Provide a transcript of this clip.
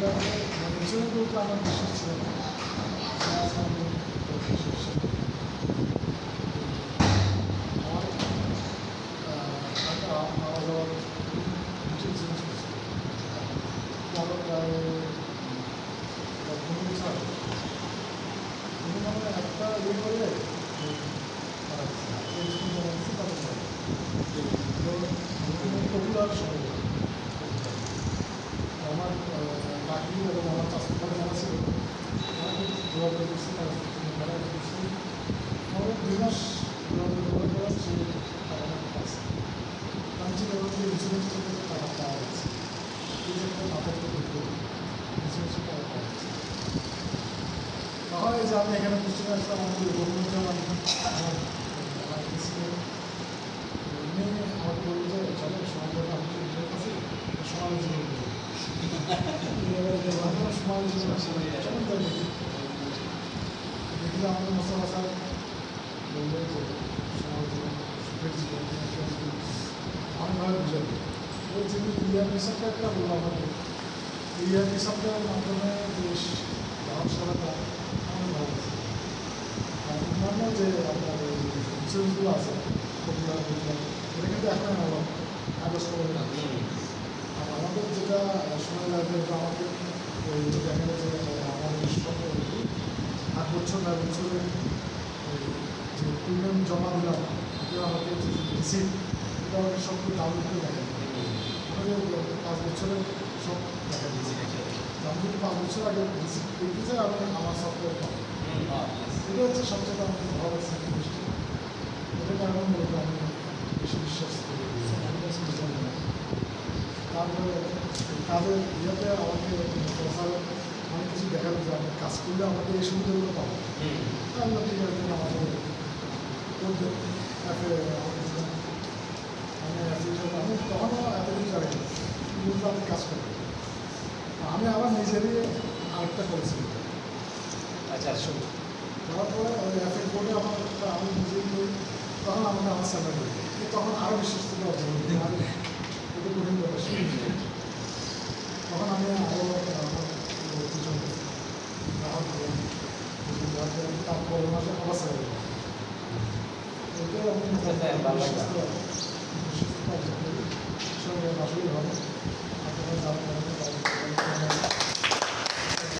Insurance বলতে আমার বিশ্বাস ছিল না সেটা আজকে আমাকে যোগাযোগ করছি আমি ইন্স্যুরেন্স থেকে টাকা পাওয়া যাচ্ছে এই যে একটা আমি এখানে পুস্তকে আসলাম আমাদের রবীন্দ্রনাথ আমার আমার স্কুলে আমাকে বলল যে চলো সমাজের আমি সমালোচনা আমাদের মোস্তফা স্যার বললেন যে সমালোচনা সুখের জীবন অনেকভাবে বুঝাবে ওই যে ইলিয়ার হিসাবটা একটা আমাকে ইলিয়ার হিসাবটার মাধ্যমে গ্রাহক সেবাটা অনেক ভালো আছে আর যে আপনার ইন্স্যুরেন্সগুলো আছে এটা কিন্তু এখন আমার কাগজ করে না আর আমাদের যেটা সময় লাগবে এটা আমাকে ওই দেখা আমাদের সব আট বছর নয় বছরের যে প্রিমিয়াম জমা দিলাম আমাকে রিসিপ্ট এটা আমাকে সব ডাউনলোড করে দেখা আমাদের পাঁচ বছরের সব দেখা দিচ্ছে আমি পাঁচ বছর আগে আমি আমার সফটওয়্যার পাবো এটা হচ্ছে সবচেয়ে আমার ভালো জিনিসটা এটা কারণে মূলত আমি বেশি বিশ্বাস করি আমার তারপরে কাজের ইয়েতে আমাকে প্রফেসর অনেক কিছু দেখাল যে আপনি কাজ করলে আমাকে এই সুবিধাগুলো পাবো। আমি ঠিক আছে আমাকে করতে তাকে আমি আমি তখনও এতদিন জানি কিন্তু আমি কাজ করি আমি আবার নিজেরই আরেকটা করেছি আচ্ছা আসলে তারপরে ওই অ্যাপের কোডে আমার আমি নিজেই করি তখন আমাকে আমার স্যালারি তখন আরও বিশ্বাস থেকে অর্জন করি আর এটা কঠিন ব্যাপার ছিল। তখন আমি আরও আমার দুজন গ্রাহক পেলাম। দুজন গ্রাহক পেলাম। তারপর মাসে আবার স্যালারি এটাই আমি আচ্ছা, ভালো লাগল।